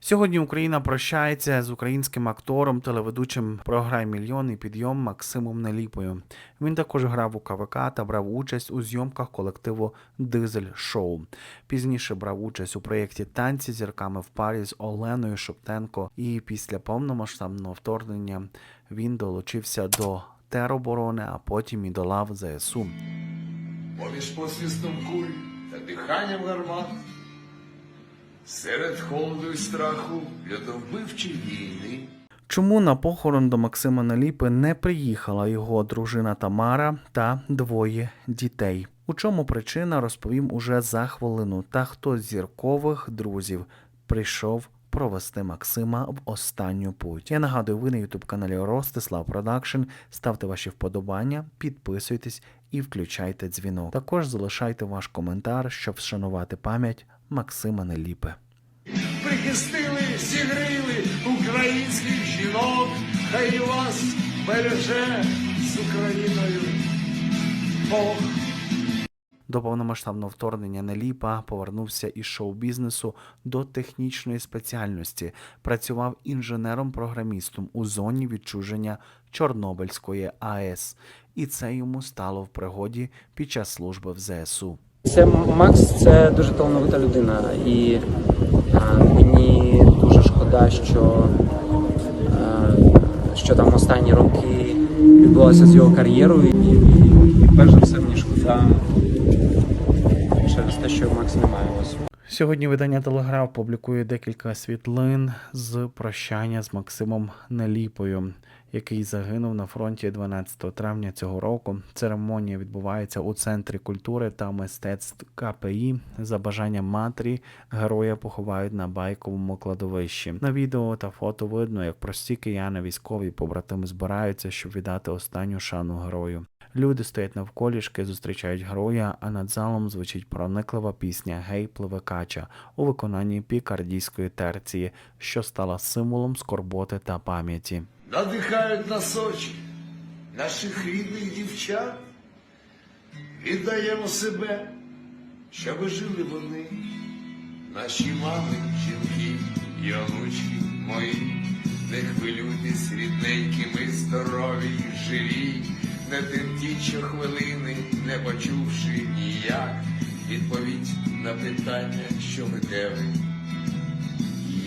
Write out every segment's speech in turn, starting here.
Сьогодні Україна прощається з українським актором, телеведучим програй мільйон і підйом Максимом Неліпою. Він також грав у КВК та брав участь у зйомках колективу Дизель Шоу. Пізніше брав участь у проєкті Танці зірками в парі з Оленою Шептенко. І після повномасштабного вторгнення він долучився до тероборони, а потім і до лав ЗСУ. поміж посвістом куль та диханням гармат, серед холоду і страху льодовбивчі війни. Чому на похорон до Максима Наліпи не приїхала його дружина Тамара та двоє дітей? У чому причина розповім уже за хвилину. Та хто з зіркових друзів прийшов провести Максима в останню путь. Я нагадую, ви на ютуб каналі Ростислав Продакшн. Ставте ваші вподобання, підписуйтесь і включайте дзвінок. Також залишайте ваш коментар, щоб вшанувати пам'ять Максима Неліпи. Прихистили, зігрили українських жінок, хай вас береже з Україною Бог. До повномасштабного вторгнення Неліпа повернувся із шоу-бізнесу до технічної спеціальності. Працював інженером-програмістом у зоні відчуження Чорнобильської АЕС, і це йому стало в пригоді під час служби в ЗСУ. Це Макс це дуже талановита людина, і а, мені дуже шкода, що, а, що там останні роки відбулося з його кар'єрою. І, і перш за все мені шкода через те, що Макс немає ось. Сьогодні видання Телеграф публікує декілька світлин з прощання з Максимом Неліпою, який загинув на фронті 12 травня цього року. Церемонія відбувається у центрі культури та мистецтв КПІ. За бажанням матері героя поховають на байковому кладовищі. На відео та фото видно, як прості кияни, військові побратими збираються, щоб віддати останню шану герою. Люди стоять навколішки, зустрічають героя, а над залом звучить прониклива пісня Гей пливе кача у виконанні пікардійської терції, що стала символом скорботи та пам'яті. Надихають нас наших рідних дівчат. Віддаємо себе, щоби жили вони, наші мами, жінки і онучки мої. Не хвилюйтесь, рідненькі, ми здорові й живі, не тимтіть щохвилини, не почувши ніяк відповідь на питання, що ви де ви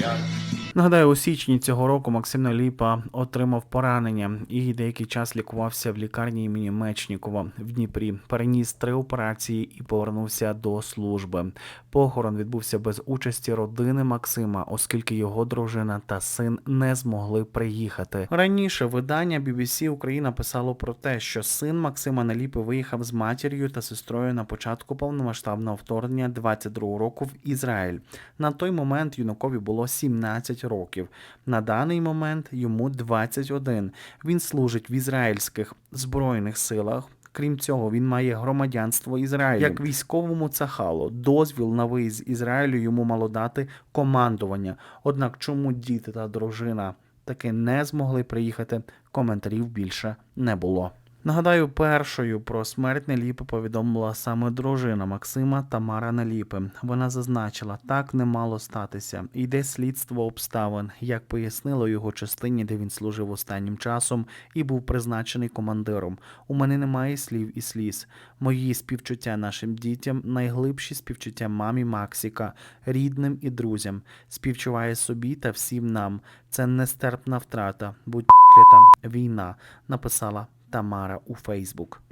як. Нагадаю, у січні цього року Максим Наліпа отримав поранення і деякий час лікувався в лікарні імені Мечнікова в Дніпрі. Переніс три операції і повернувся до служби. Похорон відбувся без участі родини Максима, оскільки його дружина та син не змогли приїхати. Раніше видання BBC Україна писало про те, що син Максима Наліпи виїхав з матір'ю та сестрою на початку повномасштабного вторгнення 22 року в Ізраїль. На той момент юнакові було 17 років. На даний момент йому 21. Він служить в ізраїльських збройних силах. Крім цього, він має громадянство Ізраїлю. Як військовому цахалу, дозвіл на виїзд Ізраїлю йому мало дати командування. Однак, чому діти та дружина таки не змогли приїхати, коментарів більше не було. Нагадаю, першою про смерть Неліпи повідомила саме дружина Максима Тамара Неліпи. Вона зазначила, так не мало статися. Йде слідство обставин, як пояснило його частині, де він служив останнім часом і був призначений командиром. У мене немає слів і сліз. Мої співчуття нашим дітям, найглибші співчуття мамі Максіка, рідним і друзям. Співчуває собі та всім нам. Це нестерпна втрата. Будь клята війна, написала Тамара у Фейсбук.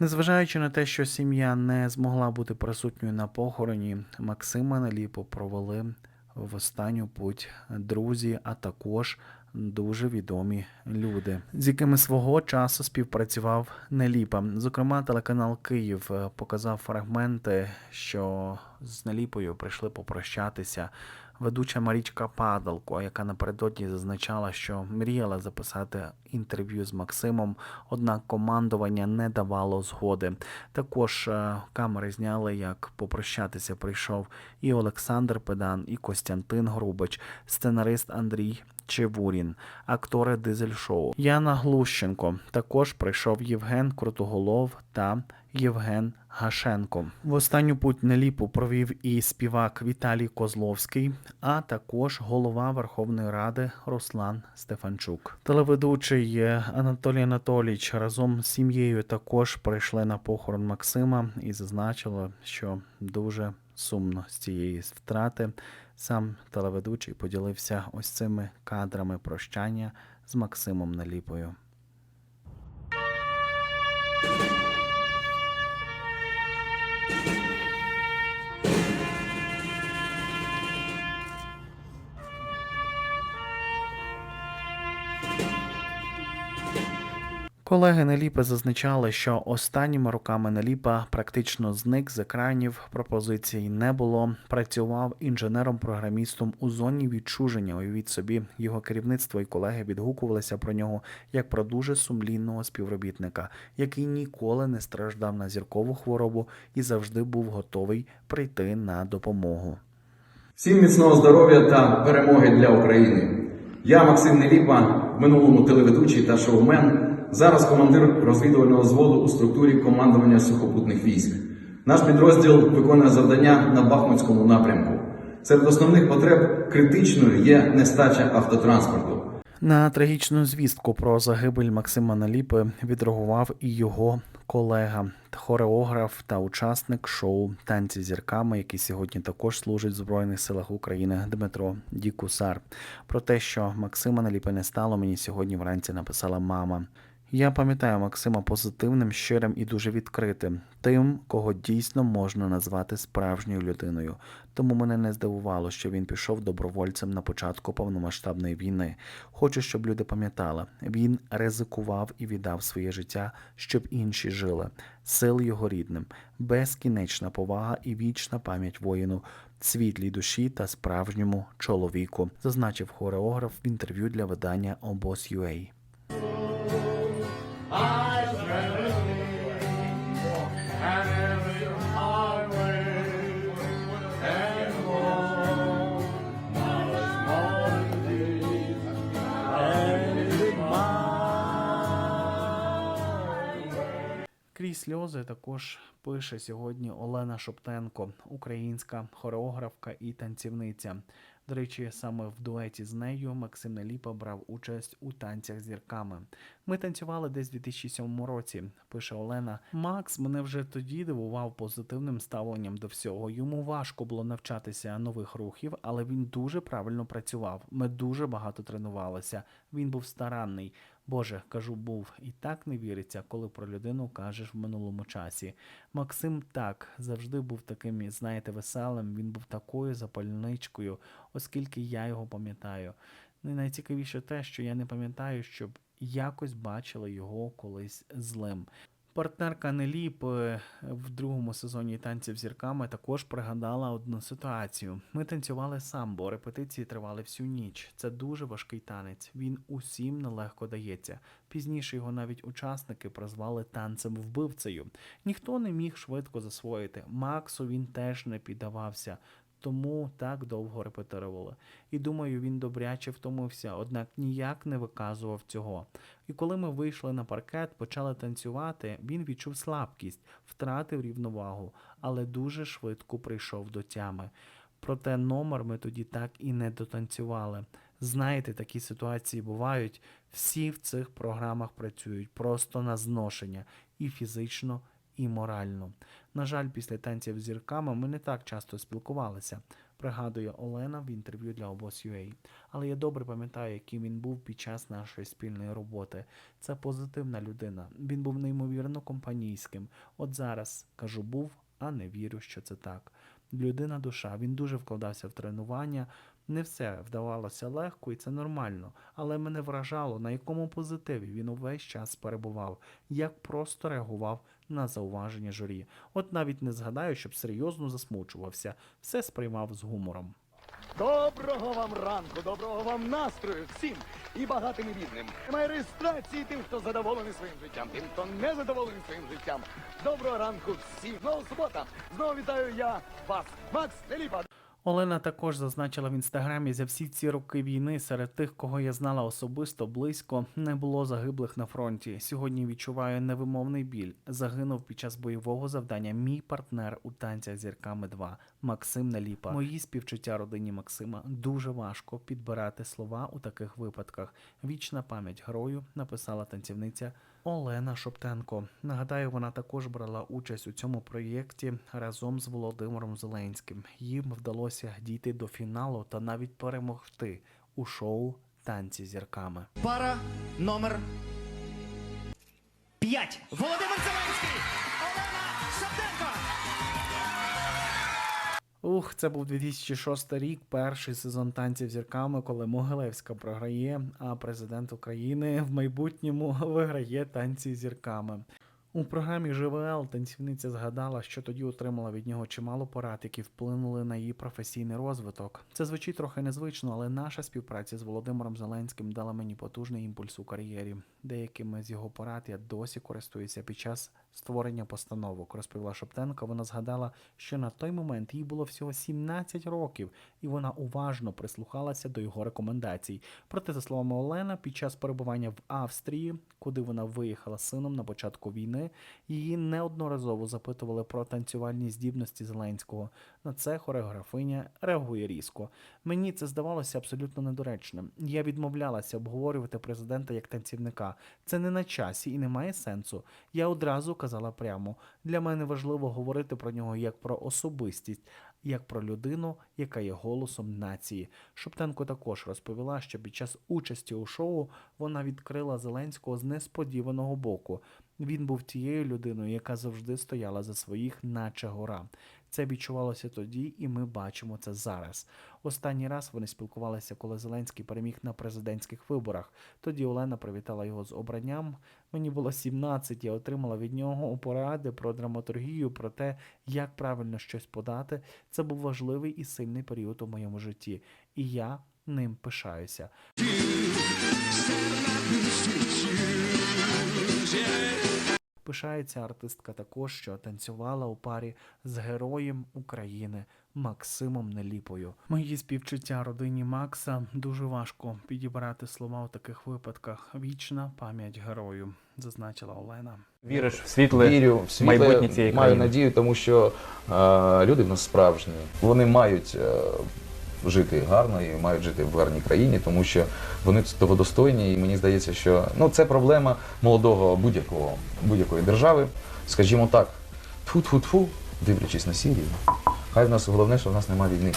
Незважаючи на те, що сім'я не змогла бути присутньою на похороні, Максима Неліпо провели в останню путь друзі, а також дуже відомі люди, з якими свого часу співпрацював Неліпа. Зокрема, телеканал Київ показав фрагменти, що з Неліпою прийшли попрощатися. Ведуча Марічка Падалко, яка напередодні зазначала, що мріяла записати інтерв'ю з Максимом, однак командування не давало згоди. Також е, камери зняли, як попрощатися прийшов і Олександр Педан, і Костянтин Грубич, сценарист Андрій Чевурін, актори дизель-шоу. Яна Глущенко. Також прийшов Євген Крутоголов та Євген Гашенко. В останню путь наліпу провів і співак Віталій Козловський, а також голова Верховної Ради Руслан Стефанчук. Телеведучий Анатолій Анатолійович разом з сім'єю також прийшли на похорон Максима і зазначили, що дуже сумно з цієї втрати. Сам телеведучий поділився ось цими кадрами прощання з Максимом Наліпою. Колеги Неліпи зазначали, що останніми роками Неліпа практично зник з екранів, пропозицій не було. Працював інженером-програмістом у зоні відчуження. Уявіть собі, його керівництво і колеги відгукувалися про нього як про дуже сумлінного співробітника, який ніколи не страждав на зіркову хворобу і завжди був готовий прийти на допомогу. Всім міцного здоров'я та перемоги для України. Я Максим Неліпа, минулому телеведучий та шоумен. Зараз командир розвідувального зводу у структурі командування сухопутних військ. Наш підрозділ виконує завдання на Бахмутському напрямку. Серед основних потреб критичною є нестача автотранспорту. На трагічну звістку про загибель Максима Наліпи відреагував і його колега, хореограф та учасник шоу Танці зірками, який сьогодні також служить в Збройних силах України Дмитро Дікусар. Про те, що Максима Наліпи не стало, мені сьогодні вранці написала мама. Я пам'ятаю Максима позитивним, щирим і дуже відкритим, тим, кого дійсно можна назвати справжньою людиною. Тому мене не здивувало, що він пішов добровольцем на початку повномасштабної війни. Хочу, щоб люди пам'ятали, він ризикував і віддав своє життя, щоб інші жили. Сил його рідним, безкінечна повага і вічна пам'ять воїну, світлій душі та справжньому чоловіку, зазначив хореограф в інтерв'ю для видання Обоз.UA. Крізь сльози також пише сьогодні Олена Шоптенко, українська хореографка і танцівниця. До речі, саме в дуеті з нею Максим Неліпа брав участь у танцях зірками. Ми танцювали десь у 2007 році, пише Олена. Макс мене вже тоді дивував позитивним ставленням до всього. Йому важко було навчатися нових рухів, але він дуже правильно працював. Ми дуже багато тренувалися. Він був старанний. Боже, кажу, був і так не віриться, коли про людину кажеш в минулому часі. Максим так завжди був таким, знаєте, веселим. Він був такою запальничкою, оскільки я його пам'ятаю. Ну і найцікавіше те, що я не пам'ятаю, щоб якось бачила його колись злим. Партнерка Неліп е, в другому сезоні танців зірками також пригадала одну ситуацію. Ми танцювали самбо, репетиції тривали всю ніч. Це дуже важкий танець. Він усім нелегко дається. Пізніше його навіть учасники прозвали танцем вбивцею. Ніхто не міг швидко засвоїти. Максу він теж не піддавався. Тому так довго репетирували. І думаю, він добряче втомився, однак ніяк не виказував цього. І коли ми вийшли на паркет, почали танцювати, він відчув слабкість, втратив рівновагу, але дуже швидко прийшов до тями. Проте номер ми тоді так і не дотанцювали. Знаєте, такі ситуації бувають. Всі в цих програмах працюють просто на зношення і фізично, і морально. На жаль, після танців з зірками ми не так часто спілкувалися, пригадує Олена в інтерв'ю для обоз.ua. Але я добре пам'ятаю, яким він був під час нашої спільної роботи. Це позитивна людина. Він був неймовірно компанійським. От зараз кажу, був, а не вірю, що це так. Людина душа, він дуже вкладався в тренування. Не все вдавалося легко, і це нормально. Але мене вражало, на якому позитиві він увесь час перебував, як просто реагував на зауваження журі. От навіть не згадаю, щоб серйозно засмучувався, все сприймав з гумором. Доброго вам ранку, доброго вам настрою всім і багатим і бідним. Немає реєстрації тим, хто задоволений своїм життям, тим, хто не задоволений своїм життям. Доброго ранку всім. Знову субота. Знову вітаю я вас, Макс Неліпа. Олена також зазначила в інстаграмі за всі ці роки війни серед тих, кого я знала особисто близько, не було загиблих на фронті. Сьогодні відчуваю невимовний біль. Загинув під час бойового завдання мій партнер у танцях зірками 2 Максим Наліпа. Мої співчуття родині Максима дуже важко підбирати слова у таких випадках. Вічна пам'ять герою написала танцівниця Олена Шоптенко. Нагадаю, вона також брала участь у цьому проєкті разом з Володимиром Зеленським. Їм вдалося дійти до фіналу та навіть перемогти у шоу Танці зірками. Пара номер 5. Володимир Зеленський. Ух, це був 2006 рік, перший сезон танців зірками, коли Могилевська програє, а президент України в майбутньому виграє танці зірками. У програмі ЖВЛ танцівниця згадала, що тоді отримала від нього чимало порад, які вплинули на її професійний розвиток. Це звучить трохи незвично, але наша співпраця з Володимиром Зеленським дала мені потужний імпульс у кар'єрі. Деякими з його порад я досі користуюся під час створення постановок. Розповіла Шоптенко. Вона згадала, що на той момент їй було всього 17 років, і вона уважно прислухалася до його рекомендацій. Проте, за словами Олена, під час перебування в Австрії, куди вона виїхала з сином на початку війни, її неодноразово запитували про танцювальні здібності Зеленського. На це хореографиня реагує різко. Мені це здавалося абсолютно недоречним. Я відмовлялася обговорювати президента як танцівника. Це не на часі і не має сенсу. Я одразу казала прямо: для мене важливо говорити про нього як про особистість, як про людину, яка є голосом нації. Шоптенко також розповіла, що під час участі у шоу вона відкрила Зеленського з несподіваного боку. Він був тією людиною, яка завжди стояла за своїх, наче гора. Це відчувалося тоді, і ми бачимо це зараз. Останній раз вони спілкувалися, коли Зеленський переміг на президентських виборах. Тоді Олена привітала його з обранням. Мені було 17, я отримала від нього поради про драматургію, про те, як правильно щось подати. Це був важливий і сильний період у моєму житті, і я ним пишаюся. Пишається артистка також, що танцювала у парі з героєм України Максимом Неліпою. Мої співчуття родині Макса дуже важко підібрати слова у таких випадках. Вічна пам'ять герою, зазначила Олена. Віриш в світле Вірю в світле, майбутнє цієї маю країни? надію, тому що е, люди в нас справжні. Вони мають е, жити гарно і мають жити в гарній країні, тому що вони того достойні. І мені здається, що ну, це проблема молодого будь-якого будь-якої держави. Скажімо так, тфу-тфу-тфу, дивлячись на Сірію. Хай в нас головне, що в нас немає війни.